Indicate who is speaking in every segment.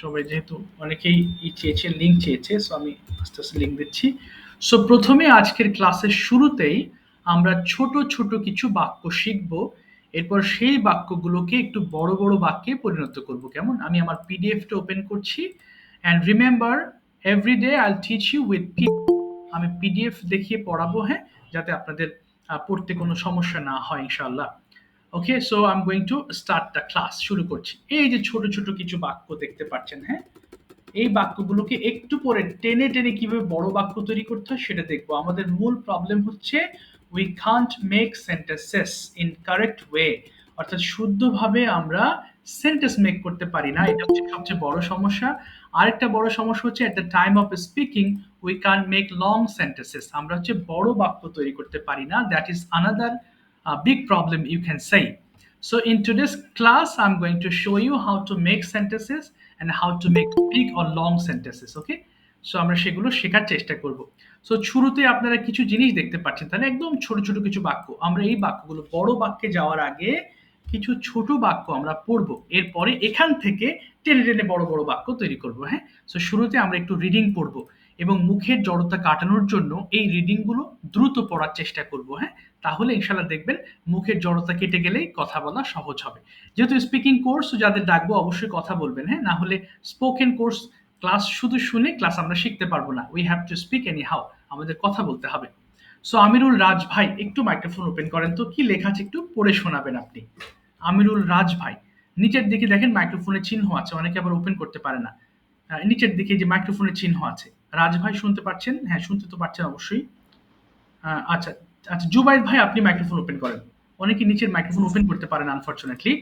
Speaker 1: সবাই যেহেতু অনেকেই চেয়েছে লিঙ্ক চেয়েছে সো আমি আস্তে আস্তে লিঙ্ক দিচ্ছি। সো প্রথমে আজকের ক্লাসের শুরুতেই আমরা ছোট ছোট কিছু বাক্য শিখব। এরপর সেই বাক্যগুলোকে একটু বড় বড় বাক্যে পরিণত করব। কেমন? আমি আমার পিডিএফটা ওপেন করছি। And remember every day I teach you with P আমি পিডিএফ দেখিয়ে পড়াবো হ্যাঁ? যাতে আপনাদের পড়তে কোনো সমস্যা না হয়, ইনশাআল্লাহ। Okay so I am going to start the class শুরু করছি। এই যে ছোট ছোট কিছু বাক্য দেখতে পাচ্ছেন হ্যাঁ? এই বাক্যগুলোকে একটু পরে টেনে টেনে কীভাবে বড় বাক্য তৈরি করতে হয় সেটা দেখব। আমাদের মূল প্রবলেম হচ্ছে we can't make sentences in correct way অর্থাৎ শুদ্ধভাবে আমরা সেন্টেন্স মেক করতে পারি না। এটা হচ্ছে সবচেয়ে বড় সমস্যা। আরেকটা বড় সমস্যা হচ্ছে at the time of speaking we can't make long sentences আমরা হচ্ছে বড় বাক্য তৈরি করতে পারি না। That is another big problem you can say. So in today's class, I'm going to show you how to make sentences and how to make big or long sentences. Okay? So আমরা সেগুলো শেখার চেষ্টা করব। So শুরুতে আপনারা কিছু জিনিস দেখতে পাচ্ছেন। তাহলে একদম ছোট ছোট কিছু বাক্য। আমরা এই বাক্যগুলো বড় বাক্যে যাওয়ার আগে কিছু ছোট বাক্য আমরা পড়ব। এরপরে এখান থেকে টেনে টেনে বড় বড় বাক্য তৈরি করব হ্যাঁ? সো শুরুতে আমরা একটু রিডিং পড়ব। এবং মুখের জড়তা কাটানোর জন্য এই রিডিংগুলো দ্রুত পড়ার চেষ্টা করব হ্যাঁ? তাহলে ইনশাল্লাহ দেখবেন মুখের জড়তা কেটে গেলেই কথা বলা সহজ হবে। যেহেতু স্পিকিং কোর্স যাদের ডাকবো অবশ্যই কথা বলবেন হ্যাঁ? না হলে স্পোকেন কোর্স ক্লাস শুধু শুনে ক্লাস আমরা শিখতে পারব না। We have to speak anyhow আমাদের কথা বলতে হবে। সো আমিরুল রাজ ভাই, একটু মাইক্রোফোন ওপেন করেন তো, কি লেখা আছে একটু পড়ে শোনাবেন আপনি। আমিরুল রাজ ভাই, নিচের দিকে দেখেন মাইক্রোফোনের চিহ্ন আছে, অনেকে আবার ওপেন করতে পারে না। নিচের দিকে যে মাইক্রোফোনের চিহ্ন আছে। রাজ ভাই শুনতে পাচ্ছেন হ্যাঁ শুনতে তো পাচ্ছেন অবশ্যই। আচ্ছা আচ্ছা জুবাইদ ভাই আপনি মাইক্রোফোন ওপেন করেন। অনেকে নিচের মাইক্রোফোন ওপেন করতে পারেন আনফরচুনেটলি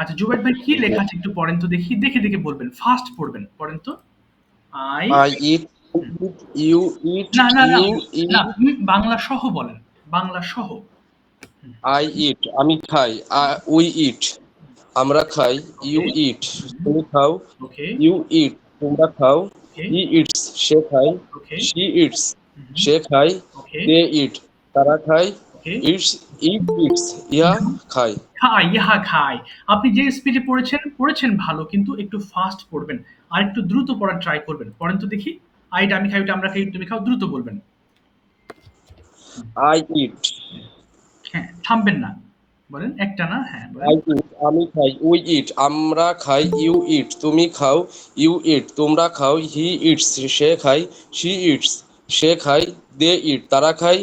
Speaker 1: আচ্ছা জুবাইদ ভাই কি লেখা আছে একটু পড়েন তো দেখি দেখে দেখে বলবেন। ফাস্ট পড়বেন পড়েন তো। আই
Speaker 2: eat, you eat,
Speaker 1: না না না বাংলা সহ বলেন বাংলা সহ।
Speaker 2: আই ইট আমি খাই, উই ইট আমরা খাই,
Speaker 1: ইউ
Speaker 2: ইট তুমি খাও,
Speaker 1: ওকে
Speaker 2: you eat, তোমরা খাও, He eats, সে খায়, she eats, সে খায়, they eat, তারা খায়, eats, it eats, ইয়া খায়।
Speaker 1: খাই ইহা খাই আপনি যে স্পিডে পড়েছেন পড়েছেন ভালো কিন্তু একটু ফাস্ট পড়বেন। আর একটু দ্রুত পড়ার ট্রাই করবেন। পড়েন তো দেখি। আইটা আমি খাই ওটা আমরা খাই তুমি খাও দ্রুত বলবেন।
Speaker 2: I eat,
Speaker 1: হ্যাঁ থামবেন না। বলেন একটা না? হ্যাঁ
Speaker 2: আমি খাই, we eat, আমরা খাই, you eat, তুমি খাও, you eat, তোমরা খাও, he eats, সে খায়, she eats, সে খায়, they eat, তারা খায়,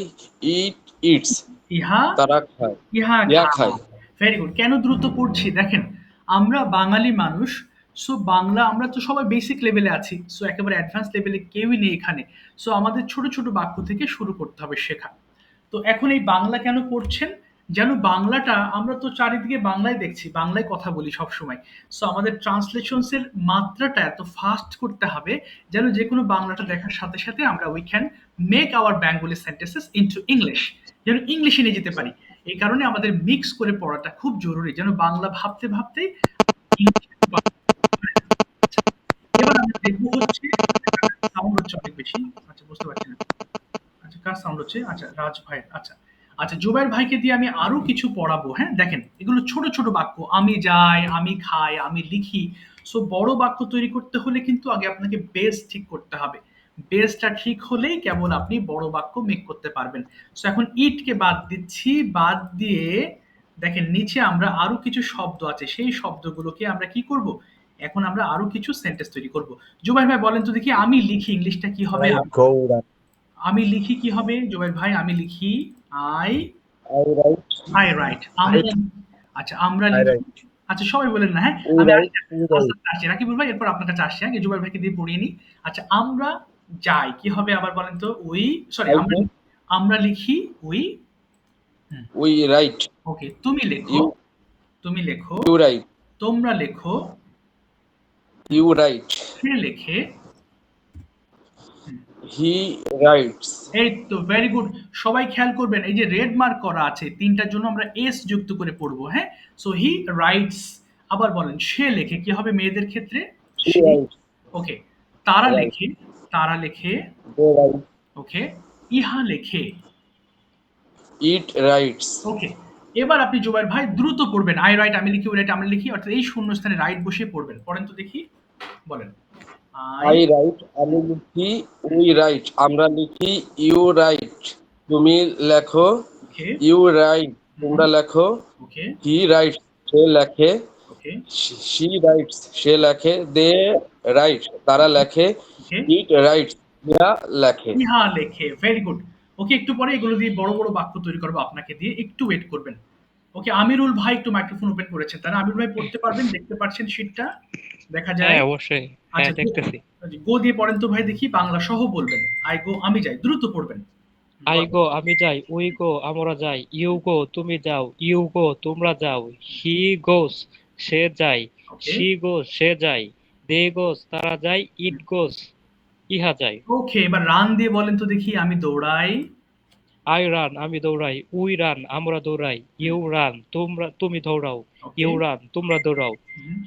Speaker 2: it eats,
Speaker 1: ইহা
Speaker 2: তারা খায়।
Speaker 1: ইহা
Speaker 2: ইহা
Speaker 1: খাই। ভেরি গুড কেন দ্রুত পড়ছি? দেখেন আমরা বাঙালি মানুষ সো বাংলা আমরা তো সবাই বেসিক লেভেলে আছি সো একেবারে অ্যাডভান্স লেভেলে কেউই নেই এখানে। সো আমাদের ছোট ছোট বাক্য থেকে শুরু করতে হবে শেখা। তো এখন এই বাংলা কেন পড়ছেন? যেন বাংলাটা আমরা তো চারিদিকে বাংলায় দেখছি, বাংলায় কথা বলি সব সময় সো আমাদের ট্রান্সলেশনসের মাত্রাটা এত ফাস্ট করতে হবে যেন যে কোনো বাংলাটা দেখার সাথে সাথে আমরা we can make our Bengali sentences into English যেন ইংলিশে নিয়ে যেতে পারি। এই কারণে আমাদের মিক্স করে পড়াটা খুব জরুরি, যেন বাংলা ভাবতে ভাবতে এবার আমরা দেখব হচ্ছে সাউন্ড হচ্ছে অনেক বেশি। আচ্ছা বুঝতে পারছি না। আচ্ছা কার সাউন্ড হচ্ছে? আচ্ছা রাজ ভাইয়ের। আচ্ছা আচ্ছা জুবাইর ভাইকে দিয়ে আমি আরও কিছু পড়াবো হ্যাঁ? দেখেন এগুলো ছোট ছোট বাক্য আমি যাই আমি খাই আমি লিখি। সো বড় বাক্য তৈরি করতে হলে কিন্তু আগে আপনাকে বেস ঠিক করতে হবে। বেসটা ঠিক হলেই কেবল আপনি বড় বাক্য মেক করতে পারবেন। সো এখন ইটকে বাদ দিচ্ছি বাদ দিয়ে দেখেন নিচে আমরা আরও কিছু শব্দ আছে সেই শব্দগুলোকে আমরা কি করব? এখন আমরা আরও কিছু সেন্টেন্স তৈরি করব। জুবাইর ভাই বলেন তো দেখি আমি লিখি ইংলিশটা কি হবে? আমি লিখি কি হবে? জুবাইর ভাই আমি লিখি I
Speaker 2: I write,
Speaker 1: I write আমরা আচ্ছা আমরা লিখি। আচ্ছা সবাই বলেন না হ্যাঁ? আমি আসছি রাকিবুল ভাই এরপর আপনার কাছে আসছি হ্যাঁ জুবাইর ভাইকে দিয়ে পড়িয়ে নিই। আচ্ছা আমরা যাই কি হবে আবার বলেন তো? উই সরি আমরা আমরা লিখি উই
Speaker 2: we write,
Speaker 1: ওকে তুমি লেখো তুমি লেখো
Speaker 2: you write,
Speaker 1: তোমরা লেখো
Speaker 2: ইউ রাইট
Speaker 1: সে লেখে
Speaker 2: he writes,
Speaker 1: এই তো ভেরি গুড সবাই খেয়াল করবেন এই যে রেড মার্ক করা আছে তিনটার জন্য আমরা এস যুক্ত করে পড়ব হ্যাঁ? সো হি রাইটস আবার বলেন সে লেখে কি হবে মেয়েদের ক্ষেত্রে? ওকে তারা. লেখে তারা লেখে ওকে ইহা লেখে।
Speaker 2: It writes,
Speaker 1: ওকে এবার আপনি জুবাইর ভাই দ্রুত পড়বেন আই রাইট আমি লিখি রাইট আমি লিখি অর্থাৎ এই শূন্য স্থানে রাইট বসিয়ে পড়বেন পড়েন তো দেখি বলেন।
Speaker 2: আই রাইট আমি লিখি উই রাইট আমরা লিখি ইউ রাইট তুমি লেখো ইউ রাইট তোমরা লেখো
Speaker 1: ওকে
Speaker 2: হি রাইট সে লেখে। শি রাইটস সে লেখে দে রাইট তারা লেখে ইট রাইটস ইহা লেখে।
Speaker 1: ইহা লেখে ভেরি গুড ওকে একটু পরে এগুলো দিয়ে বড় বড় বাক্য তৈরি করব আপনাকে দিয়ে একটু ওয়েট করবেন। ওকে আমিরুল ভাই একটু মাইক্রোফোন ওপেন করেছেন। তারা আমিরুল ভাই পড়তে পারবেন দেখতে পাচ্ছেন শিটটা দেখা যায়।
Speaker 3: হ্যাঁ অবশ্যই। হ্যাঁ
Speaker 1: আচ্ছা
Speaker 3: দেখতেছি।
Speaker 1: গো দিয়ে পড়েন তো ভাই দেখি বাংলা সহ বলবেন। আই গো আমি যাই দ্রুত পড়বেন।
Speaker 3: আই গো আমি যাই উই গো আমরা যাই ইউ গো তুমি যাও ইউ গো তোমরা যাও হি গোস সে যায় শি গোস সে যায় দে গোস তারা যায় ইট গোস ইহা যায়
Speaker 1: ওকে এবার রান দিয়ে বলেন তো দেখি আমি দৌড়াই।
Speaker 3: আই রান আমি দৌড়াই উই রান আমরা দৌড়াই ইউ রান তোমরা তুমি দৌড়াও ইউ রান তোমরা দৌড়াও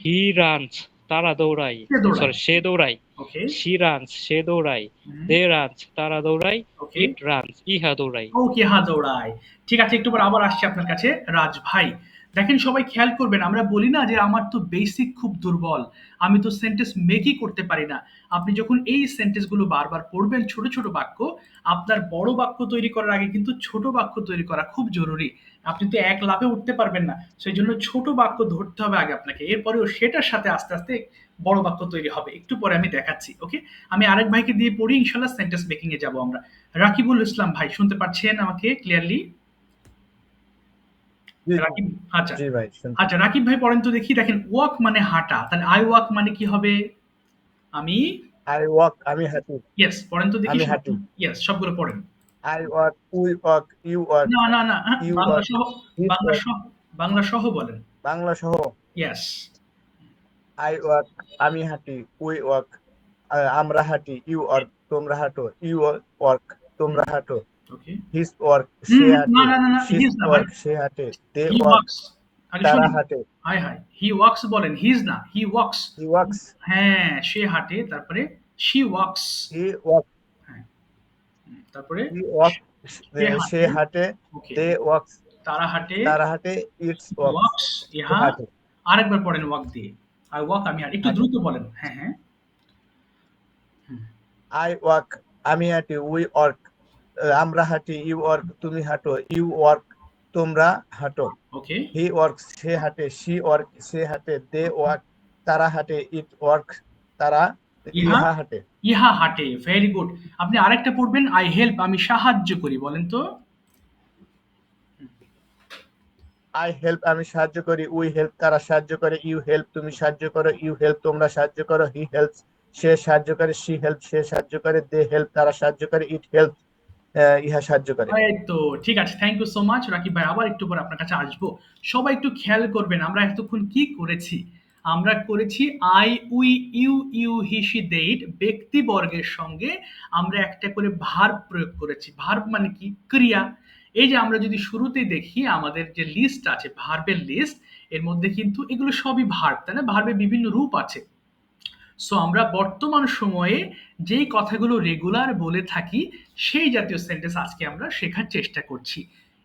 Speaker 3: হি রানস। তারা দৌড়ায়। সরি সে দৌড়ায়।
Speaker 1: ওকে
Speaker 3: শি রানস সে দৌড়ায়। দে রানস তারা দৌড়ায়। ইট রানস ইহা দৌড়ায়।
Speaker 1: ওকে হা দৌড়াই ঠিক আছে একটু পর আবার আসছি আপনার কাছে রাজ ভাই। দেখেন সবাই খেয়াল করবেন আমরা বলি না যে আমার তো বেসিক খুব দুর্বল। আমি তো সেন্টেন্স মেকই করতে পারি না। আপনি যখন এই সেন্টেন্সগুলো বারবার পড়বেন ছোট ছোট বাক্য আপনার বড় বাক্য তৈরি করার আগে কিন্তু ছোট বাক্য তৈরি করা খুব জরুরি। আপনি তো এক লাভে উঠতে পারবেন না। সেই জন্য ছোট বাক্য ধরতে হবে আগে আপনাকে। এরপরেও সেটার সাথে আস্তে আস্তে বড় বাক্য তৈরি হবে। একটু পরে আমি দেখাচ্ছি ওকে? আমি আরেক ভাইকে দিয়ে পড়ি ইনশাল্লাহ সেন্টেন্স মেকিং এ যাব আমরা। রাকিবুল ইসলাম ভাই শুনতে পাচ্ছেন আমাকে ক্লিয়ারলি রাকিব আচ্ছা। আচ্ছা রাকিব ভাই পড়েন তো দেখি দেখেন ওয়াক মানে হাঁটা। তাহলে আই ওয়াক মানে কি হবে? আমি?
Speaker 4: I walk আমি হাঁটি।
Speaker 1: ইয়েস পড়েন তো দেখি।
Speaker 4: আমি হাঁটি।
Speaker 1: ইয়েস সবগুলো পড়েন।
Speaker 4: I work we work you walk
Speaker 1: না না না বাংলা সহ বাংলা সহ বাংলা সহ বলেন।
Speaker 4: বাংলা সহ
Speaker 1: ইয়েস
Speaker 4: I walk আমি হাঁটি উই ওয়ার্ক আমরা হাঁটি ইউ walk তোমরা হাঁটো ইউ walk তোমরা হাঁটো। হিস walk
Speaker 1: হুম,
Speaker 4: সে হাঁটে।
Speaker 1: না,
Speaker 4: walk সে হাঁটে। দে
Speaker 1: ওয়ার্ক
Speaker 4: তারা হাঁটে।
Speaker 1: হাই হাই হি ওয়াক্স বলেন হিজ না হি ওয়াক্স
Speaker 4: হি walks
Speaker 1: হ্যাঁ সে হাঁটে তারপরে শি ওয়াক্স
Speaker 4: হি walk
Speaker 1: তারপরে সে
Speaker 4: সে
Speaker 1: হাঁটে।
Speaker 4: দে
Speaker 1: তারা হাঁটে
Speaker 4: তারা হাঁটে ইটস
Speaker 1: ওয়াক্স ইহা আরেকবার পড়েন ওয়াক দিয়ে। আই ওয়াক আমি হাঁটি একটু
Speaker 4: আচ্ছা।
Speaker 1: দ্রুত বলেন। হ্যাঁ হ্যাঁ।
Speaker 4: আই ওয়ার্ক আমি হাঁটি উই ওয়ার্ক আমরা হাঁটি ইউ ওয়ার্ক তুমি হাঁটো ইউ ওয়ার্ক তোমরা হাঁটো।
Speaker 1: ওকে।
Speaker 4: হি ওয়ার্ক সে হাঁটে শি ওয়ার্ক সে হাঁটে দে ওয়ার্ক তারা হাঁটে ইট ওয়ার্ক তারা
Speaker 1: ইহা?
Speaker 4: হাঁটে।
Speaker 1: ইহা হাঁটে। ভেরি গুড আপনি আরেকটা পড়বেন আই হেল্প আমি সাহায্য করি বলেন তো।
Speaker 4: আই হেল্প আমি সাহায্য করি উই হেল্প তারা সাহায্য করে? ইউ হেল্প তুমি সাহায্য করো। ইউ হেল্প তোমরা সাহায্য করো। হি হেল্প সে সাহায্য করে। শি হেল্প সে সাহায্য করে। দে হেল্প তারা সাহায্য করে। ইট হেল্প ইহা সাহায্য করে।
Speaker 1: তো ঠিক আছে। Thank you so much Rakib ভাই। আবার একটু পরে আপনার কাছে আসব। সবাই একটু খেয়াল করবেন আমরা এতক্ষণ কি করেছি? আমরা করেছি I we you you he she they it ব্যক্তিবর্গের সঙ্গে আমরা একটা করে ভার্ব প্রয়োগ করেছি। ভার্ব মানে কি? ক্রিয়া। এই যে আমরা যদি শুরুতেই দেখি, আমাদের যে লিস্ট আছে, ভার্বের লিস্ট এর মধ্যে কিন্তু এগুলো সবই ভার্ব, তাই না? ভার্বের বিভিন্ন রূপ আছে। সো আমরা বর্তমান সময়ে যেই কথাগুলো রেগুলার বলে থাকি, সেই জাতীয় সেন্টেন্স আজকে আমরা শেখার চেষ্টা করছি।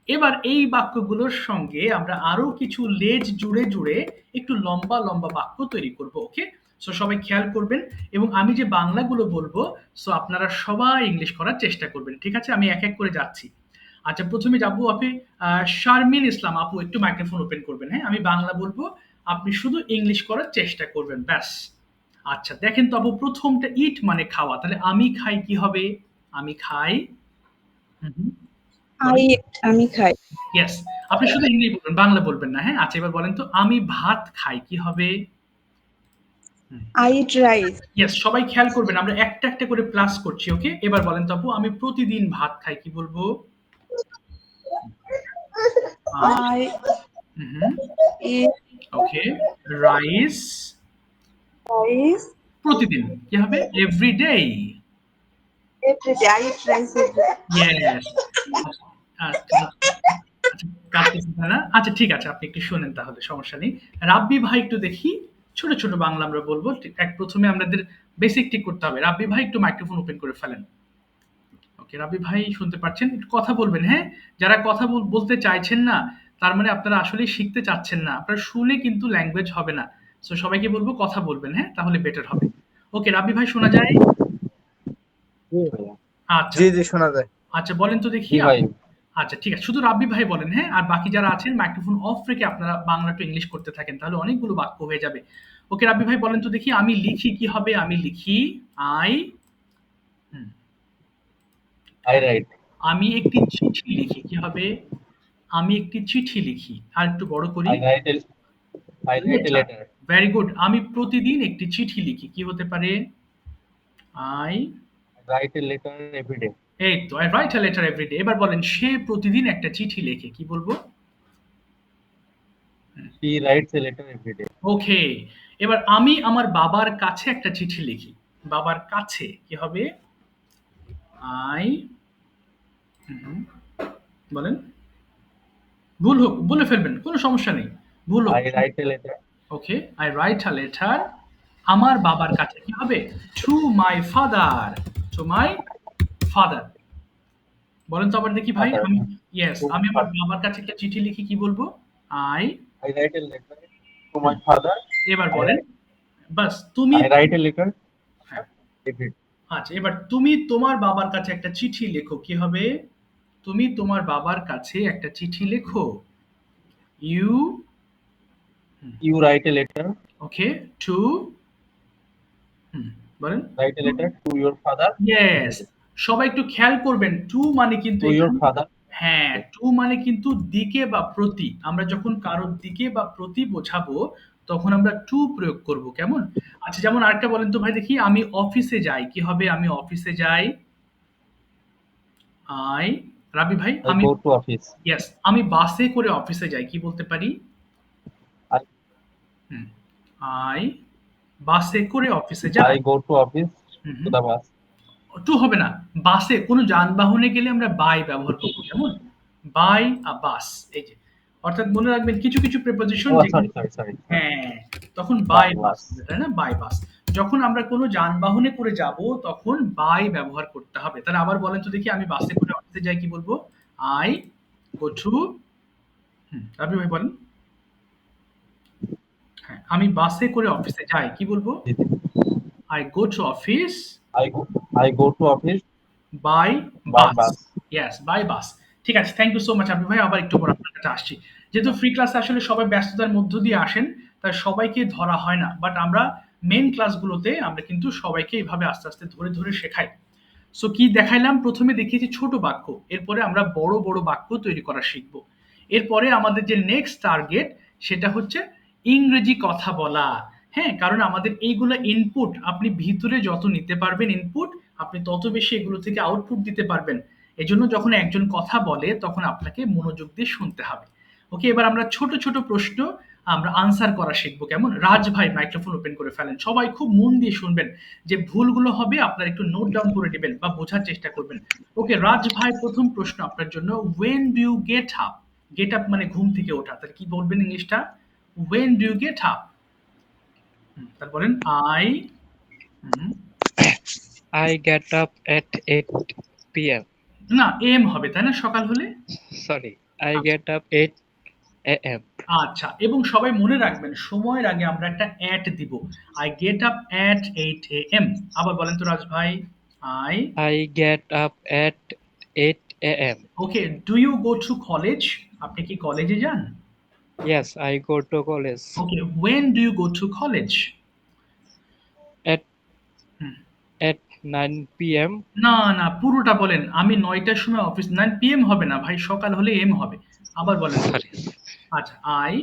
Speaker 1: এবার এই বাক্যগুলোর সঙ্গে আমরা আরও কিছু লেজ জুড়ে জুড়ে একটু লম্বা লম্বা বাক্য তৈরি করব ওকে সো সবাই খেয়াল করবেন এবং আমি যে বাংলাগুলো বলব সো আপনারা সবাই ইংলিশ করার চেষ্টা করবেন, ঠিক আছে? আমি এক এক করে যাচ্ছি। আচ্ছা প্রথমে যাব আপনি শারমিন ইসলাম আপু, একটু মাইক্রোফোন ওপেন করবেন হ্যাঁ? আমি বাংলা বলব, আপনি শুধু ইংলিশ করার চেষ্টা করবেন, ব্যাস। আচ্ছা দেখেন তো আপু, প্রথমটা ইট মানে খাওয়া, তাহলে আমি খাই কি হবে? আমি খাই
Speaker 5: আই আমি খাই।
Speaker 1: ইয়েস আপনি শুধু ইংলিশ বলবেন বাংলা বলবেন না হ্যাঁ? আচ্ছা এবার বলেন তো আমি ভাত খাই কি হবে?
Speaker 5: I eat rice.
Speaker 1: ইয়েস সবাই খেয়াল করবেন আমরা একটা একটা করে প্লাস করছি ওকে এবার বলেন তো আপু আমি প্রতিদিন ভাত খাই কি বলব?
Speaker 5: আই
Speaker 1: ওকে রাইস
Speaker 5: রাইস
Speaker 1: প্রতিদিন কি হবে? Everyday
Speaker 5: everyday I eat rice
Speaker 1: yes আচ্ছা ঠিক আছে আপনি একটু শোনেন তাহলে সমস্যা নেই। রাব্বি ভাই একটু দেখি ছোট ছোট বাংলা আমরা বলব এক প্রথমে আমাদের বেসিক ঠিক করতে হবে। রাব্বি ভাই একটু মাইক্রোফোন ওপেন করে ফেলেন। ওকে রাব্বি ভাই শুনতে পাচ্ছেন? একটু কথা বলবেন হ্যাঁ? যারা কথা বল- বলতে চাইছেন না তার মানে আপনারা আসলে শিখতে চাচ্ছেন না। আপনারা শুনে কিন্তু ল্যাঙ্গুয়েজ হবে না। সো সবাইকে বলব কথা বলবেন হ্যাঁ? তাহলে বেটার হবে। ওকে রাব্বি ভাই শোনা যায়? আচ্ছা।
Speaker 4: জি জি শোনা যায়।
Speaker 1: আচ্ছা বলেন তো দেখি
Speaker 2: ভাই।
Speaker 1: আচ্ছা ঠিক আছে। শুধু রাব্বি ভাই বলেন হ্যাঁ? আর বাকি যারা আছেন মাইক্রোফোন অফ রেখে আপনারা বাংলা টু ইংলিশ করতে থাকেন তাহলে অনেকগুলো বাক্য হয়ে যাবে। ওকে রাব্বি ভাই বলেন তো দেখি আমি লিখি কি হবে? আমি লিখি আই
Speaker 2: আই রাইট
Speaker 1: আমি একটি চিঠি লিখি কি হবে? আমি একটি চিঠি লিখি আর একটু বড় করি. ভেরি গুড আমি প্রতিদিন একটি চিঠি লিখি কি হতে পারে? I
Speaker 2: write a letter everyday
Speaker 1: এই তো I write a letter everyday এবার বলেন সে প্রতিদিন একটা চিঠি লেখে কি বলব?
Speaker 2: She writes a letter everyday
Speaker 1: okay এবার আমি আমার বাবার কাছে একটা চিঠি লিখি। বাবার কাছে কি হবে? আই বলেন। ভুল হোক বলে ফেলবেন কোনো সমস্যা নেই। ভুল হোক।
Speaker 2: I write a letter
Speaker 1: okay I write a letter আমার বাবার কাছে কি হবে? To my father to my father বলেন তো আবার দেখি ভাই
Speaker 2: Father.
Speaker 1: আমি ইয়েস আমি আমার বাবার কাছে একটা চিঠি লিখি কি বলব? I
Speaker 2: I write a letter to my father
Speaker 1: এবার বলেন। বাস তুমি
Speaker 2: আই রাইট এ লেটার
Speaker 1: হ্যাঁ।
Speaker 2: এভরিডে
Speaker 1: আচ্ছা এবার তুমি তোমার বাবার কাছে একটা চিঠি লেখো কি হবে? তুমি তোমার বাবার কাছে একটা চিঠি লেখো। You
Speaker 2: you write a letter
Speaker 1: okay to বলেন।
Speaker 2: Write a letter to your father
Speaker 1: yes সবাই একটু খেয়াল করবেন টু মানে কিন্তু হ্যাঁ টু মানে কিন্তু দিকে বা প্রতি। আমরা যখন কারোর দিকে বা প্রতি বোঝাবো তখন আমরা টু প্রয়োগ করব কেমন? আচ্ছা যেমন আরেকটা বলেন তো ভাই দেখি আমি অফিসে যাই কি হবে? আমি অফিসে যাই আই রাবি ভাই আমি
Speaker 2: গো টু অফিস
Speaker 1: ইয়েস আমি বাসে করে অফিসে যাই কি বলতে পারি? আই বাসে করে অফিসে যাই।
Speaker 2: I go to
Speaker 1: office
Speaker 2: to the bus
Speaker 1: to হবে না বাসে কোনো যানবাহনে গেলে আমরা বাই ব্যবহার করব কেমন? বাই আ বাস এই যে। অর্থাৎ মনে রাখবেন কিছু কিছু প্রিপোজিশন হ্যাঁ তখন বাই বাস তাই না? বাই বাস যখন আমরা কোনো যানবাহনে করে যাব তখন বাই ব্যবহার করতে হবে। তাহলে আবার বলেন তো দেখি আমি বাসে করে অফিসে যাই কি বলব? আই গো টু রাবি ভাই বলেন। হ্যাঁ আমি বাসে করে অফিসে যাই কি বলব? I go to office
Speaker 2: I go I go to office
Speaker 1: by
Speaker 2: by
Speaker 1: bus
Speaker 2: bus
Speaker 1: yes by bus ঠিক আছে থ্যাংক ইউ সো মাচ আপনি ভাই। আবার একটু পর আপনার কাছে আসছি। যেহেতু ফ্রি ক্লাসে আসলে সবাই ব্যস্ততার মধ্য দিয়ে আসেন তাই সবাইকে ধরা হয় না। বাট আমরা মেন ক্লাসগুলোতে আমরা কিন্তু সবাইকে এইভাবে আস্তে আস্তে ধরে ধরে শেখাই। সো কি দেখাইলাম? প্রথমে দেখিয়েছি ছোট বাক্য। এরপরে আমরা বড় বড় বাক্য তৈরি করা শিখব। এরপরে আমাদের যে নেক্সট টার্গেট সেটা হচ্ছে ইংরেজি কথা বলা। হ্যাঁ কারণ আমাদের এইগুলো ইনপুট আপনি ভিতরে যত নিতে পারবেন ইনপুট আপনি তত বেশি এগুলো থেকে আউটপুট দিতে পারবেন। এজন্য যখন একজন কথা বলে, তখন আপনাকে মনোযোগ দিয়ে শুনতে হবে। ওকে এবার আমরা ছোট ছোট প্রশ্ন, আমরা আনসার করা শিখব কেমন? রাজ ভাই মাইক্রোফোন ওপেন করে ফেলেন। সবাই খুব মন দিয়ে শুনবেন। যে ভুলগুলো হবে, আপনার একটু নোট ডাউন করে নেবেন বা বোঝার চেষ্টা করবেন। ওকে রাজ ভাই, প্রথম প্রশ্ন আপনার জন্য। When do you get up get up মানে ঘুম থেকে ওঠা। তাহলে কি বলবেন ইংলিশটা when do you get up তারপর I
Speaker 3: I get up at 8 p.m.
Speaker 1: না এম হবে তাই না? সকাল হলে?
Speaker 3: Sorry, I get up 8 a.m.
Speaker 1: আচ্ছা এবং সবাই মনে রাখবেন সময়ের আগে আমরা একটা অ্যাট দিব। I get up at eight A M আবার বলেন তো রাজ ভাই I
Speaker 3: I get up at 8 a.m.
Speaker 1: Okay do you go to college আপনি কি কলেজে যান?
Speaker 3: Yes, I go to college.
Speaker 1: Okay when do you go to college
Speaker 3: at
Speaker 1: hmm.
Speaker 3: at 9 p.m.
Speaker 1: না না পুরোটা বলেন। আমি নয়টার সময় অফিস নাইন পিএম হবে না ভাই সকাল হলে এম হবে। আবার বলেন।
Speaker 3: Sorry.
Speaker 1: আচ্ছা আই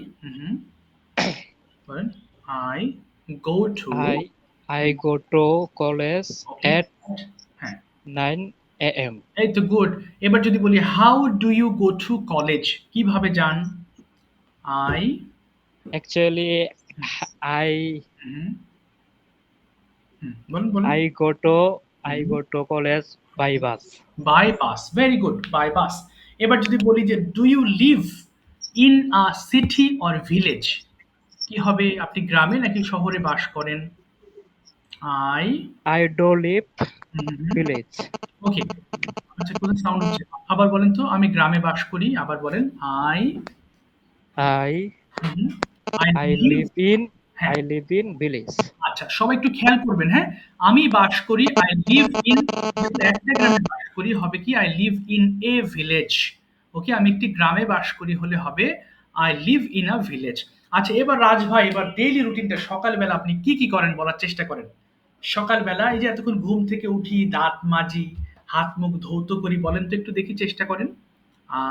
Speaker 1: বলেন I go to
Speaker 3: I I go to college at
Speaker 1: হ্যাঁ।
Speaker 3: 9 a.m.
Speaker 1: এই তো গুড এবার যদি বলি how do you go to college কীভাবে যান? আই
Speaker 3: Actually, I
Speaker 1: বলুন বলুন
Speaker 3: I go to I go to college by bus.
Speaker 1: By bus very good by bus এবার যদি বলি যে do you live in a city or village কি হবে? আপনি গ্রামে নাকি শহরে বাস করেন? I
Speaker 3: I do live village.
Speaker 1: Okay আচ্ছা কোথায় সাউন্ড হচ্ছে? আবার বলেন তো আমি গ্রামে বাস করি আবার বলেন I
Speaker 3: I
Speaker 1: I
Speaker 3: I live in
Speaker 1: হ্যাঁ।
Speaker 3: আই লিভ ইন ভিলেজ
Speaker 1: আচ্ছা সবাই একটু খেয়াল করবেন হ্যাঁ? আমি বাস করি আই লিভ ইন একটা গ্রামে বাস করি হবে কি? I live in a village okay আমি একটি গ্রামে বাস করি হলে হবে I live in a village আচ্ছা এবার রাজ ভাই এবার ডেইলি রুটিনটা সকালবেলা আপনি কি কি করেন বলার চেষ্টা করেন? সকালবেলা এই যে এতক্ষণ ঘুম থেকে উঠি দাঁত মাজি হাত মুখ ধৌত করি বলেন তো একটু দেখি চেষ্টা করেন।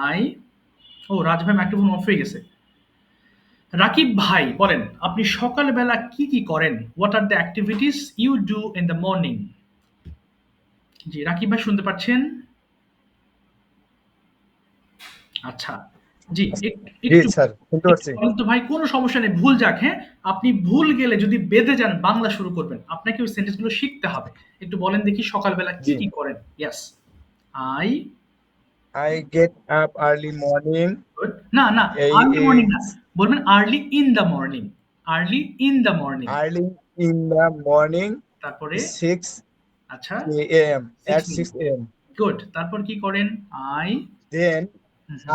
Speaker 1: আই ও রাজ ভাই মাইক্রোফোন অফ হয়ে গেছে। রাকিব ভাই বলেন আপনি সকালবেলা কি কি করেন? What are the activities you do in the morning জি রাকিব ভাই শুনতে পাচ্ছেন? আচ্ছা জি একটু
Speaker 4: স্যার শুনতে পাচ্ছি।
Speaker 1: বলেন তো ভাই কোনো সমস্যা নেই ভুল যাক হ্যাঁ? আপনি ভুল গেলে যদি বেঁধে যান বাংলা শুরু করবেন। আপনাকে ওই সেন্টেন্সগুলো শিখতে হবে। একটু বলেন দেখি সকালবেলা কি কি করেন। Yes
Speaker 4: I I get up early
Speaker 1: morning না না আর্লি মর্নিং না। বলবেন early in the morning early in the morning
Speaker 4: early in the morning
Speaker 1: তারপরে?
Speaker 4: সিক্স
Speaker 1: আচ্ছা।
Speaker 4: Am at
Speaker 1: Six
Speaker 4: six am
Speaker 1: good তারপর কি করেন?
Speaker 4: I then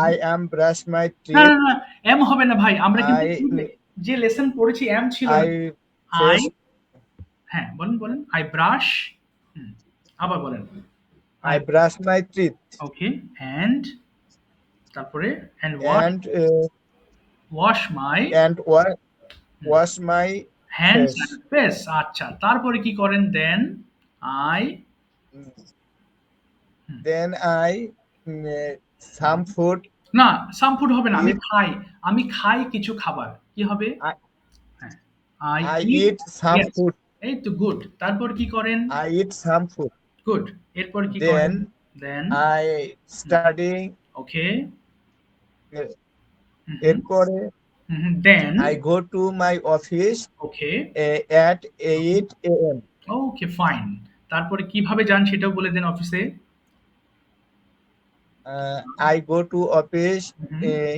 Speaker 4: I am brush
Speaker 1: my
Speaker 4: teeth
Speaker 1: না না এম হবে না ভাই। আমরা কিন্তু যে লেসন পড়েছি এম ছিল
Speaker 4: আই
Speaker 1: হ্যাঁ বলেন বলেন। আই ব্রাশ আবার বলেন।
Speaker 4: I brush my teeth
Speaker 1: okay and তারপরে and wash
Speaker 4: and uh,
Speaker 1: wash my
Speaker 4: and wa- wash my
Speaker 1: hands
Speaker 4: Face.
Speaker 1: And face আচ্ছা তারপরে কি করেন? Then I
Speaker 4: then I some food.
Speaker 1: না সাম ফুড হবে না আমি খাই আমি খাই কিছু খাবার কি হবে?
Speaker 4: I-
Speaker 1: হ্যাঁ
Speaker 4: I
Speaker 1: I
Speaker 4: eat some
Speaker 1: Yes.
Speaker 4: food.
Speaker 1: এই তো গুড তারপর কি করেন?
Speaker 4: I eat some food.
Speaker 1: Good এরপর কি করেন? দেন
Speaker 4: I study
Speaker 1: ওকে
Speaker 4: এরপরে
Speaker 1: then
Speaker 4: I go to my office okay at 8 a.m.
Speaker 1: Okay fine তারপরে কীভাবে যান সেটাও বলে দেন অফিসে
Speaker 4: I go to office
Speaker 1: Mhm.
Speaker 4: uh,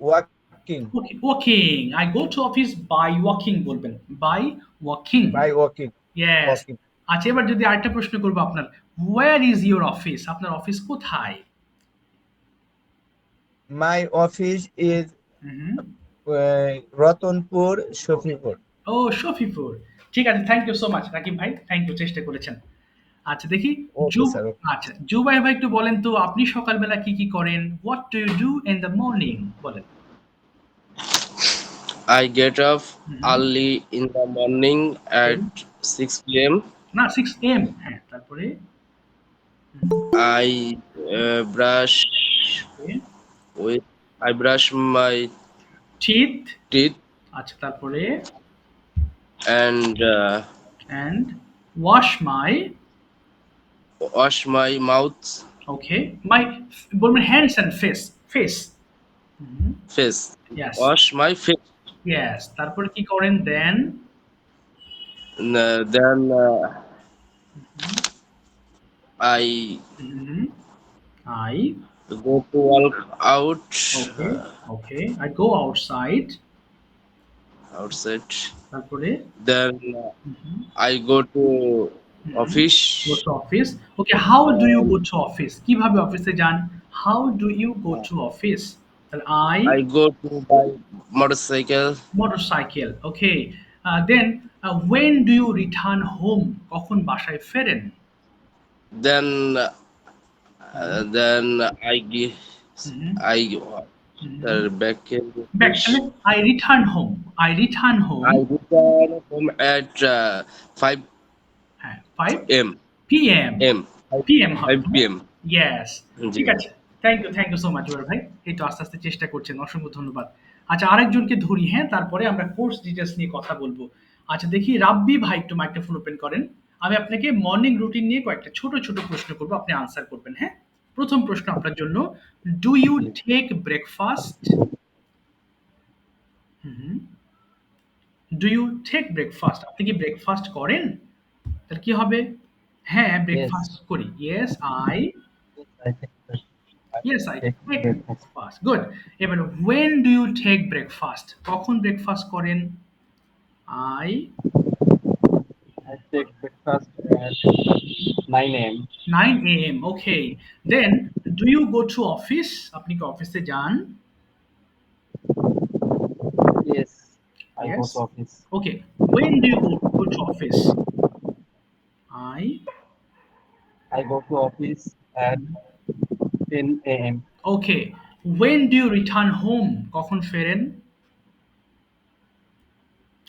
Speaker 4: walking.
Speaker 1: Walking I go to office by walking বলবেন। By walking
Speaker 4: by walking.
Speaker 1: Yes
Speaker 4: walking.
Speaker 1: আচ্ছা এবার যদি আরেকটা প্রশ্ন করব আপনার ওয়্যার ইজ ইউর অফিস আপনার অফিস কোথায়?
Speaker 4: My office is Ratanpur Shofipur
Speaker 1: ও শফিপুর। ঠিক আছে thank you so much Rakib ভাই থ্যাংক ইউ চেষ্টা করেছেন। আচ্ছা দেখি আচ্ছা জুবাই ভাই একটু বলেন তো আপনি সকালবেলা কি কি করেন? What do you do in the morning বলেন।
Speaker 2: I get up
Speaker 1: Mhm.
Speaker 2: early in the morning at 6 p.m.
Speaker 1: না সিক্স এম হ্যাঁ তারপরে
Speaker 2: I uh, brush with I brush my
Speaker 1: চিথ
Speaker 2: teeth
Speaker 1: আচ্ছা তারপরে
Speaker 2: and uh,
Speaker 1: and wash my
Speaker 2: wash my mouth,
Speaker 1: okay my বলবেন hands and face face
Speaker 2: face.
Speaker 1: Yes.
Speaker 2: Wash my face.
Speaker 1: Yes তারপরে কি করেন then
Speaker 2: And, uh, then uh, I
Speaker 1: I
Speaker 2: go to walk out
Speaker 1: okay okay I go outside
Speaker 2: outside.
Speaker 1: তারপরে
Speaker 2: Then uh, I go to office.
Speaker 1: Go to office okay how do you go to office কিভাবে অফিসে যান how do you go to office তাহলে I
Speaker 2: I go to by motorcycle.
Speaker 1: Motorcycle okay then when do you return home কখন বাসায় ফেরেন?
Speaker 2: Then uh, then I give
Speaker 1: Mhm.
Speaker 2: I uh, back in
Speaker 1: back I return home I return home
Speaker 2: I return home at uh, 5
Speaker 1: হ্যাঁ five
Speaker 2: m.
Speaker 1: PM
Speaker 2: m.
Speaker 1: PM
Speaker 2: 5 p.m. Yes.
Speaker 1: ঠিক আছে. Thank you thank you so much Juar ভাই। এই তো আস্তে আস্তে চেষ্টা করছেন। অসংখ্য ধন্যবাদ। আচ্ছা আরেকজনকে ধরি হ্যাঁ? তারপরে আমরা কোর্স ডিটেলস নিয়ে কথা বলব। আচ্ছা দেখি রাব্বি ভাই একটু মাইক্রোফোন ওপেন করেন। আমি আপনাকে মর্নিং রুটিন নিয়ে কয়েকটা ছোট ছোট প্রশ্ন করব আপনি আনসার করবেন হ্যাঁ? প্রথম প্রশ্ন আপনার জন্য do you take breakfast do you take breakfast আপনি কি ব্রেকফাস্ট করেন? তাহলে কি হবে? হ্যাঁ ব্রেকফাস্ট করি। Yes I Yes, I take breakfast. Good. এবার when do you take breakfast? কখন ব্রেকফাস্ট করেন? I
Speaker 6: I take breakfast at 9 a.m.
Speaker 1: 9 a.m. Okay. Then do you go to office? আপনি কি অফিসে যান?
Speaker 6: Yes, I go
Speaker 1: Yes.
Speaker 6: to office.
Speaker 1: Okay. When do you go, go to office? I.
Speaker 6: I go to office at 10 a.m.
Speaker 1: Okay. When do you return home? কখন ফেরেন?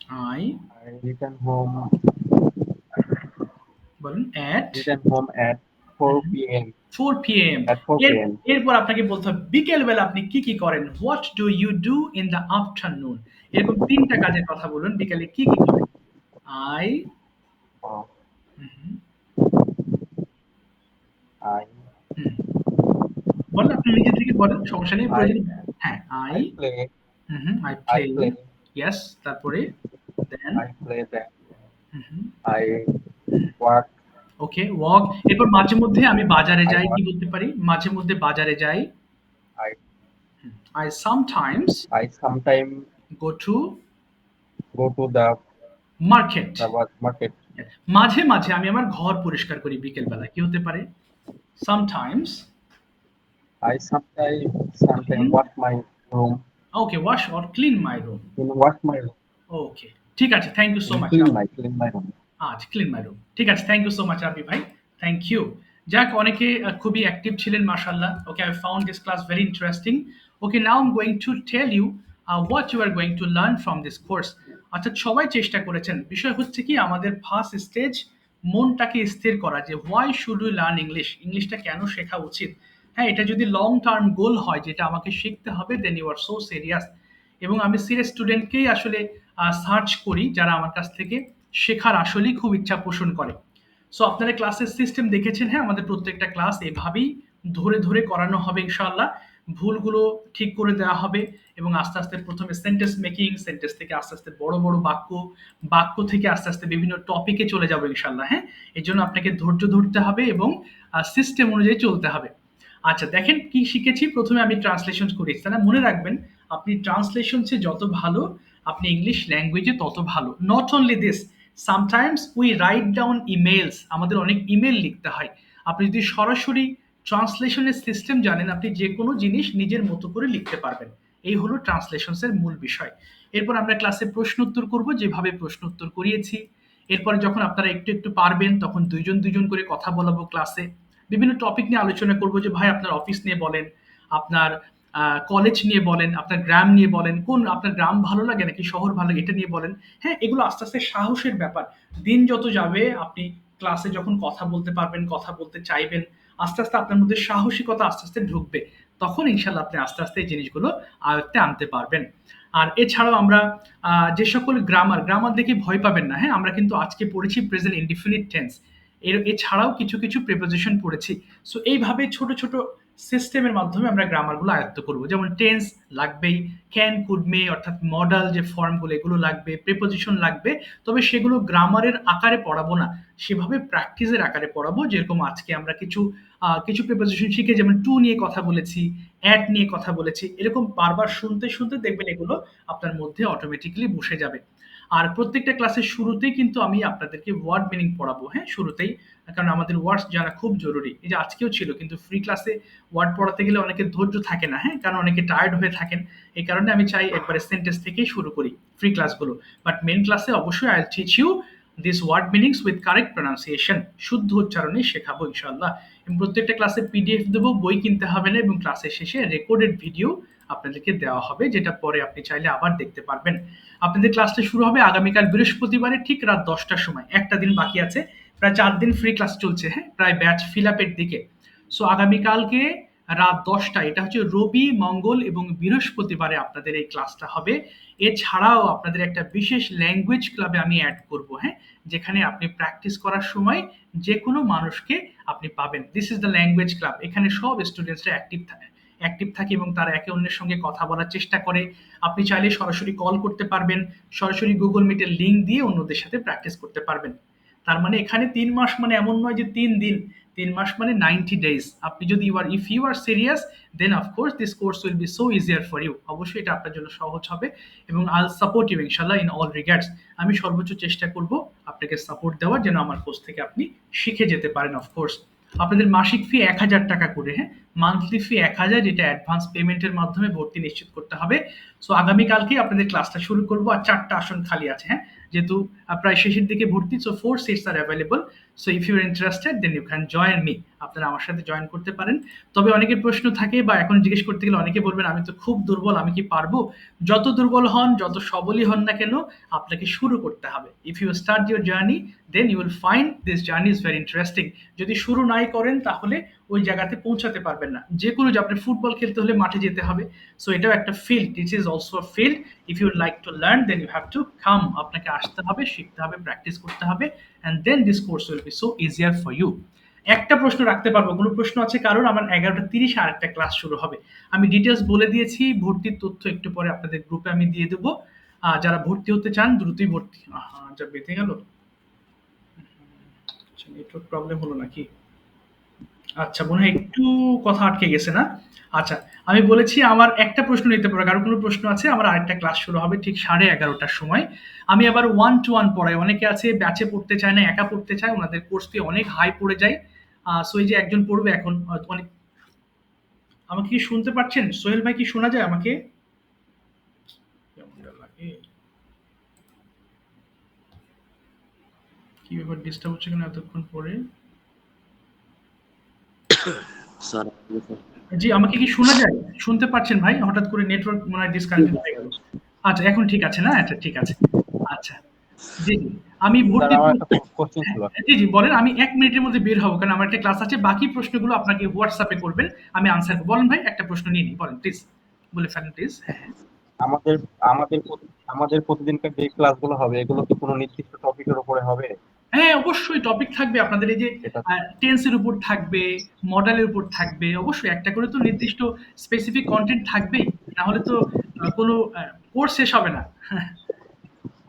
Speaker 1: I.
Speaker 6: I return home
Speaker 1: বলুন at
Speaker 6: return home at 4 p.m.
Speaker 1: 4 p.m.
Speaker 6: At 4 p.m.
Speaker 1: এরপর আপনাকে বলতে হবে বিকেল বেলা আপনি কি কি করেন what do you do in the afternoon এরকম তিনটা কাজের কথা বলুন বিকেলে কি কি করেন আই
Speaker 6: Uh. I
Speaker 1: বলেন আপনি নিজে থেকে বলেন সমস্যা নেই হ্যাঁ
Speaker 6: I play I play
Speaker 1: yes তারপরে then
Speaker 6: I play that. I work
Speaker 1: okay walk এরপর মাঝে মধ্যে আমি বাজারে
Speaker 6: I
Speaker 1: যাই কি
Speaker 6: work.
Speaker 1: বলতে পারি? মাঝে মধ্যে বাজারে যাই।
Speaker 6: I
Speaker 1: I sometimes
Speaker 6: I sometimes
Speaker 1: go to
Speaker 6: go to the,
Speaker 1: market
Speaker 6: the wa- market.
Speaker 1: মাঝে মাঝে আমি আমার ঘর পরিষ্কার করি বিকেল বেলা কি হতে পারে? Sometimes
Speaker 6: I sometimes sometimes
Speaker 1: Mhm.
Speaker 6: wash my room.
Speaker 1: Okay wash or clean my room
Speaker 6: You know, wash my room.
Speaker 1: Okay ঠিক আছে থ্যাংক ইউ সো মাচ. আচ্ছা ক্লিন মাই রুম ঠিক আছে থ্যাংক ইউ সো মাচ রাবি ভাই thank you যাক অনেকে খুবই active ছিলেন মার্শাল্লাহ okay I found this class very interesting okay now am going to tell you what you are going to learn from this course অর্থাৎ সবাই চেষ্টা করেছেন। বিষয় হচ্ছে কি আমাদের ফার্স্ট স্টেজ মনটাকে স্থির করা যে why should we learn English ইংলিশটা কেন শেখা উচিত? হ্যাঁ এটা যদি লং টার্ম গোল হয় যেটা আমাকে শিখতে হবে then you are so serious এবং আমি সিরিয়াস স্টুডেন্টকেই আসলে সার্চ করি যারা আমার কাছ থেকে শেখার আসলেই খুব ইচ্ছা পোষণ করে। সো আপনারা ক্লাসের সিস্টেম দেখেছেন হ্যাঁ? আমাদের প্রত্যেকটা ক্লাস এভাবেই ধরে ধরে করানো হবে ইনশাল্লাহ ভুলগুলো ঠিক করে দেওয়া হবে এবং আস্তে আস্তে প্রথমে সেন্টেন্স মেকিং সেন্টেন্স থেকে আস্তে আস্তে বড় বড় বাক্য বাক্য থেকে আস্তে আস্তে বিভিন্ন টপিকে চলে যাব ইনশাল্লাহ হ্যাঁ? এই জন্য আপনাকে ধৈর্য ধরতে হবে এবং সিস্টেম অনুযায়ী চলতে হবে। আচ্ছা দেখেন কি শিখেছি? প্রথমে আমি ট্রান্সলেশন করেছি তাহলে মনে রাখবেন আপনি ট্রান্সলেশনসে যত ভালো, আপনি ইংলিশ ল্যাঙ্গুয়েজে তত ভালো। Not only this sometimes we write down emails আমাদের অনেক ইমেল লিখতে হয়। আপনি যদি সরাসরি ট্রান্সলেশনের সিস্টেম জানেন, আপনি যে কোনো জিনিস নিজের মতো করে লিখতে পারবেন। এই হলো ট্রান্সলেশনসের মূল বিষয়। এরপর আমরা ক্লাসে প্রশ্ন উত্তর করব, যেভাবে প্রশ্ন উত্তর করিয়েছি। এরপর যখন আপনারা একটু একটু পারবেন, তখন দুইজন দুইজন করে কথা বলাবো ক্লাসে বিভিন্ন টপিক নিয়ে আলোচনা করব যে, ভাই, আপনার অফিস নিয়ে বলেন। আপনার কলেজ নিয়ে বলেন, আপনার গ্রাম নিয়ে বলেন, কোন আপনার গ্রাম ভালো লাগে নাকি শহর ভালো লাগে, এটা নিয়ে বলেন হ্যাঁ এগুলো আস্তে আস্তে সাহসের ব্যাপার। দিন যত যাবে, আপনি ক্লাসে যখন কথা বলতে পারবেন, কথা বলতে চাইবেন, আস্তে আস্তে আপনার মধ্যে সাহসিকতা আস্তে আস্তে ঢুকবে। তখন ইনশাল্লাহ আপনি আস্তে আস্তে এই জিনিসগুলো আয়ত্তে আনতে পারবেন। আর এছাড়াও আমরা যে সকল গ্রামার গ্রামার দেখে ভয় পাবেন না হ্যাঁ আমরা কিন্তু আজকে পড়েছি প্রেজেন্ট ইনডিফিনিট টেন্স এর, এছাড়াও কিছু কিছু প্রিপোজিশন পড়েছি। সো এইভাবে ছোট ছোট সিস্টেমের মাধ্যমে আমরা গ্রামারগুলো আয়ত্ত করব। যেমন টেন্স লাগবেই ক্যান কুড মে অর্থাৎ মডাল যে ফর্মগুলো এগুলো লাগবে প্রিপোজিশন লাগবে, তবে সেগুলো গ্রামারের আকারে পড়াবো না। সেভাবে প্র্যাকটিসের আকারে পড়াবো, যেরকম আজকে আমরা কিছু কিছু প্রিপোজিশন শিখে যেমন টু নিয়ে কথা বলেছি অ্যাট নিয়ে কথা বলেছি, এরকম বারবার শুনতে শুনতে দেখবেন এগুলো আপনার মধ্যে অটোমেটিক্যালি বসে যাবে। আর প্রত্যেকটা ক্লাসের শুরুতেই কিন্তু আমি আপনাদেরকে ওয়ার্ড মিনিং পড়াবো হ্যাঁ? শুরুতেই, কারণ আমাদের ওয়ার্ডস জানা খুব জরুরি। এই যে আজকেও ছিল, কিন্তু ফ্রি ক্লাসে ওয়ার্ড পড়াতে গেলে অনেকে ধৈর্য থাকে না হ্যাঁ? কারণ অনেকে টায়ার্ড হয়ে থাকেন। এই কারণে আমি চাই একবারে সেন্টেন্স থেকেই শুরু করি ফ্রি ক্লাসগুলো বাট মেন ক্লাসে অবশ্যই I teach you this word meanings with correct pronunciation শুদ্ধ উচ্চারণে শেখাবো ইনশাল্লাহ এবং প্রত্যেকটা ক্লাসে পিডিএফ দেবো, বই কিনতে হবে না, এবং ক্লাসের শেষে রেকর্ডেড ভিডিও আপনাদেরকে দেওয়া হবে, যেটা পরে আপনি চাইলে আবার দেখতে পারবেন। আপনাদের ক্লাসটা শুরু হবে আগামীকাল বৃহস্পতিবারে, ঠিক রাত দশটার সময়। একটা দিন বাকি আছে, প্রায় চার দিন ফ্রি ক্লাস চলছে হ্যাঁ? প্রায় ব্যাচ ফিল আপের দিকে। সো আগামীকালকে রাত দশটা এটা হচ্ছে রবি, মঙ্গল এবং বৃহস্পতিবারে আপনাদের এই ক্লাসটা হবে। এছাড়াও আপনাদের একটা বিশেষ ল্যাঙ্গুয়েজ ক্লাবে আমি অ্যাড করব হ্যাঁ? যেখানে আপনি প্র্যাকটিস করার সময় যে কোনো মানুষকে আপনি পাবেন। This is the language club এখানে সব স্টুডেন্টসরা অ্যাক্টিভ থাকে। অ্যাক্টিভ থাকে এবং তারা একে অন্যের সঙ্গে কথা বলার চেষ্টা করে। আপনি চাইলে সরাসরি কল করতে পারবেন, সরাসরি গুগল মিটের লিঙ্ক দিয়ে অন্যদের সাথে প্র্যাকটিস করতে পারবেন। তার মানে এখানে তিন মাস মানে এমন নয় যে তিন দিন, তিন মাস মানে নাইনটি ডেজ আপনি যদি you are if you are serious then of course this course will be so easier for you অবশ্যই এটা আপনার জন্য সহজ হবে এবং আল সাপোর্ট ইউ ইনশাল্লাহ ইন অল রিগার্ডস আমি সর্বোচ্চ চেষ্টা করব আপনাকে সাপোর্ট দেওয়ার যেন আমার কোর্স থেকে আপনি শিখে যেতে পারেন অফকোর্স আপনাদের মাসিক ফি এক হাজার টাকা করে হ্যাঁ? মান্থলি ফি এক হাজার, যেটা অ্যাডভান্স পেমেন্টের মাধ্যমে ভর্তি নিশ্চিত করতে হবে। সো আগামীকালকে আপনাদের ক্লাসটা শুরু করব আর চারটা আসন খালি আছে হ্যাঁ? যেহেতু প্রায় শেষের দিকে ভর্তি so four seats are available so if you are interested then you can join me আপনারা আমার সাথে জয়েন করতে পারেন। তবে অনেকের প্রশ্ন থাকে, বা এখন জিজ্ঞেস করতে গেলে অনেকে বলবেন, আমি তো খুব দুর্বল, আমি কি পারব? যত দুর্বল হন, যত সবলই হন না কেন, আপনাকে শুরু করতে হবে। If you start your journey then you will find this journey is very interesting যদি শুরু নাই করেন, তাহলে ওই জায়গাতে পৌঁছাতে পারবেন না। যে কোনো যে, আপনি ফুটবল খেলতে হলে মাঠে যেতে হবে। সো এটাও একটা field this is also a field if you like to learn then you have to come আপনাকে আসতে হবে, শিখতে হবে প্র্যাকটিস করতে হবে and then this course will be so easier for you একটা প্রশ্ন রাখতে পারব, কোনো প্রশ্ন আছে কারণ আমার এগারোটা তিরিশে আরেকটা ক্লাস শুরু হবে। আমি ডিটেলস বলে দিয়েছি, ভর্তির তথ্য একটু পরে আপনাদের গ্রুপে আমি দিয়ে দেবো। যারা ভর্তি হতে চান, দ্রুতই ভর্তি। যা বেঁধে গেল। নেটওয়ার্ক প্রবলেম হলো নাকি? আচ্ছা মনে হয় একটু কথা আটকে গেছে না? আচ্ছা আমি বলেছি আমার একটা প্রশ্ন নিতে পারো, কারও কোনো প্রশ্ন আছে? আমার আরেকটা ক্লাস শুরু হবে ঠিক সাড়ে এগারোটার সময়। আমি আবার ওয়ান টু ওয়ান পড়াই, অনেকে আছে ব্যাচে পড়তে চায় না, একা পড়তে চায়, ওনাদের কোর্স ফি অনেক হাই পড়ে যায়। সো এই যে একজন পড়বে এখন, হয়তো অনেক আমাকে কি শুনতে পাচ্ছেন? সোহেল ভাই কি শোনা যায় আমাকে? কি ব্যাপার ডিস্টার্ব হচ্ছে কেন এতক্ষণ পরে? জি আমাকে কি শোনা যায়? শুনতে পাচ্ছেন ভাই? হঠাৎ করে নেটওয়ার্ক মনে হয় ডিসকানেক্ট হয়ে গেল। আচ্ছা এখন ঠিক আছে না? আচ্ছা ঠিক আছে। আচ্ছা। জি জি। আমি ভর্তি
Speaker 7: ছিল।
Speaker 1: জি জি বলেন। আমি এক মিনিটের মধ্যে বের হব কারণ আমার একটা ক্লাস আছে। বাকি প্রশ্নগুলো আপনাকে হোয়াটসঅ্যাপে করবেন। আমি আনসার বলেন ভাই একটা প্রশ্ন নিয়ে নিই। বলেন প্লিজ বলে ফেলেন প্লিজ
Speaker 7: আমাদের আমাদের আমাদের প্রতিদিনকার যে ক্লাসগুলো হবে এগুলো কি কোনো নির্দিষ্ট টপিকের উপরে হবে?
Speaker 1: হ্যাঁ অবশ্যই টপিক থাকবে আপনাদের এই যে টেন্সের উপর থাকবে মডেলের উপর থাকবে অবশ্যই একটা করে তো নির্দিষ্ট স্পেসিফিক কন্টেন্ট থাকবেই না হলে তো কোনো কোর্স শেষ হবে না।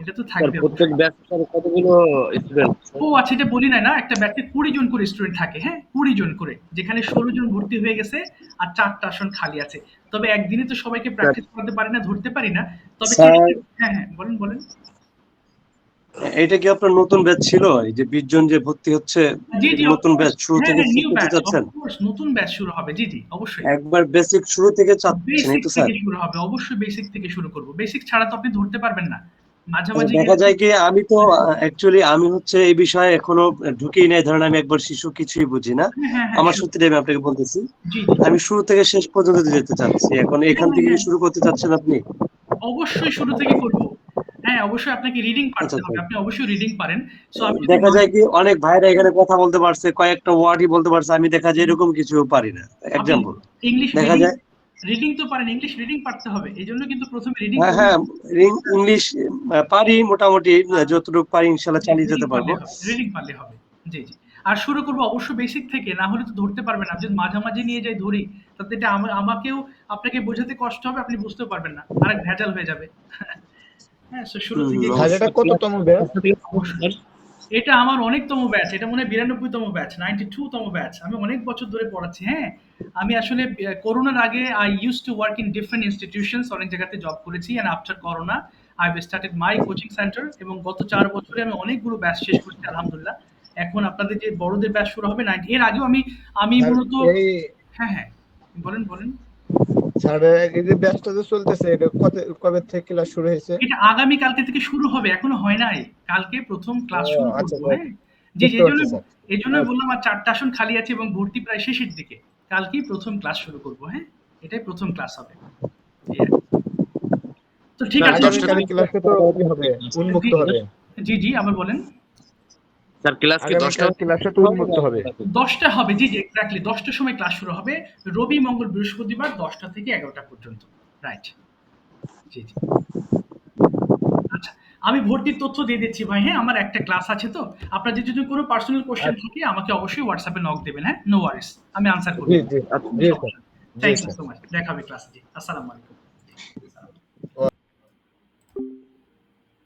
Speaker 1: এটা তো থাকবে
Speaker 6: প্রত্যেক ব্যাচ কতগুলো স্টুডেন্ট
Speaker 1: ও আচ্ছা এটা বলি নাই না একটা ব্যাচে কুড়ি জন করে স্টুডেন্ট থাকে হ্যাঁ কুড়ি জন করে যেখানে ষোলো জন ভর্তি হয়ে গেছে আর চারটা আসন খালি আছে। তবে একদিনে তো সবাইকে প্র্যাকটিস করতে পারি না ধরতে পারি না তবে হ্যাঁ হ্যাঁ বলেন বলেন।
Speaker 8: এটা কি আপনার নতুন ব্যাচ ছিল? এই যে বিশ জন যে ভর্তি হচ্ছে নতুন ব্যাচ শুরু থেকে শুরু করতে
Speaker 1: ব্যাচ
Speaker 8: চাচ্ছেন?
Speaker 1: নতুন ব্যাচ শুরু হবে। জি জি অবশ্যই।
Speaker 8: একবার বেসিক শুরু থেকে চাচ্ছেন এই তো স্যার
Speaker 1: শুরু হবে অবশ্যই বেসিক থেকে শুরু করব। বেসিক ছাড়া তো আপনি ধরতে পারবেন না। মাঝামাঝি
Speaker 8: দেখা যায় কি আমি তো অ্যাকচুয়ালি আমি হচ্ছে এই বিষয়ে এখনও ঢুকেই নাই। ধরেন আমি একবার শিশু কিছুই বুঝি না।
Speaker 1: হ্যাঁ, হ্যাঁ, হ্যাঁ,
Speaker 8: আমার সূত্রে আমি আপনাকে বলতেছি। আমি শুরু থেকে শেষ পর্যন্ত যেতে চাচ্ছি। এখন এখান থেকে শুরু করতে চাচ্ছেন আপনি?
Speaker 1: অবশ্যই শুরু থেকে করব। হ্যাঁ অবশ্যই আপনাকে রিডিং পারতে
Speaker 8: আচ্ছা,
Speaker 1: হবে
Speaker 8: আচ্ছা।
Speaker 1: আপনি অবশ্যই রিডিং পারেন। সো আমি
Speaker 8: দেখা যায় কি অনেক ভাইরা এখানে কথা বলতে পারছে কয়েকটা ওয়ার্ডই বলতে পারছে আমি দেখা যায় এরকম কিছু পারি না। এক্সাম্পল
Speaker 1: ইংলিশ
Speaker 8: দেখা যায়
Speaker 1: রিডিং তো পারেন ইংলিশ রিডিং পারতে হবে এই জন্য কিন্তু প্রথমে রিডিং
Speaker 8: হ্যাঁ হ্যাঁ ইংলিশ পারি মোটামুটি যতটুকু পারি ইনশাল্লাহ চালিয়ে যেতে পারব।
Speaker 1: রিডিং পারলে হবে জি জি। আর শুরু করব অবশ্য বেসিক থেকে না হলে তো ধরতে পারবেন না। যদি মাঝামাঝি নিয়ে যাই ধরি তাতে এটা আমাকেও আপনাকে বোঝাতে কষ্ট হবে আপনি বুঝতেও পারবেন না। আরেক ভেজাল হয়ে যাবে। হ্যাঁ শুরু থেকে
Speaker 4: এটা কততম ব্যাচ
Speaker 1: এটা আমার অনেকতম ব্যাচ এটা মনে হয় বিরানব্বইতম ব্যাচ নাইনটি টু তম ব্যাচ আমি অনেক বছর ধরে পড়াচ্ছি হ্যাঁ। আমি আসলে করোনার আগে I use to work in different institutions অনেক জায়গাতে জব করেছি and after corona I started my coaching centre এবং গত চার বছরে আমি অনেকগুলো ব্যাচ শেষ করেছি আলহামদুলিল্লাহ। এখন আপনাদের যে বড়দের ব্যাচ শুরু হবে নাইনটি এর আগেও আমি আমি মূলত হ্যাঁ হ্যাঁ। বলেন বলেন।
Speaker 4: এই যে ব্যাচটা যে চলতেছে এটা কত কবে থেকে ক্লাস শুরু হয়েছে?
Speaker 1: এটা আগামী কালকে থেকে শুরু হবে এখনও হয় নাই। কালকে প্রথম ক্লাস শুরু
Speaker 4: আচ্ছা,
Speaker 1: করব হ্যাঁ? জি জি
Speaker 4: বুঝতে
Speaker 1: এই জন্য
Speaker 4: পারছি, স্যার।
Speaker 1: এই জন্য বললাম আর চারটা আসন খালি আছে এবং ভর্তি প্রায় শেষের দিকে। কালকেই প্রথম ক্লাস শুরু করব হ্যাঁ? এটাই প্রথম ক্লাস হবে। তো ঠিক আছে।
Speaker 4: ক্লাসে তো হবে। উন্মুক্ত হবে।
Speaker 1: জি জি আবার বলেন।
Speaker 6: স্যার ক্লাস কি দশটা?
Speaker 4: আগামীকাল ক্লাসে তো উন্মুক্ত হবে।
Speaker 1: দশটা হবে জি জি এক্স্যাক্টলি দশটার সময় ক্লাস শুরু হবে। রবি মঙ্গল বৃহস্পতিবার দশটা থেকে এগারোটা পর্যন্ত। রাইট জি জি। আচ্ছা আমি ভর্তির তথ্য দিয়ে দিচ্ছি ভাই হ্যাঁ আমার একটা ক্লাস আছে তো। আপনার যদি যদি কোনো পার্সোনাল কোশ্চেন থাকে আমাকে অবশ্যই হোয়াটসঅ্যাপে নক দেবেন হ্যাঁ? নো ওয়ারিস আমি আনসার করব।
Speaker 4: জি জি জি
Speaker 1: থ্যাংক ইউ সো মাচ দেখা হবে ক্লাসে জি আসসালামু আলাইকুম।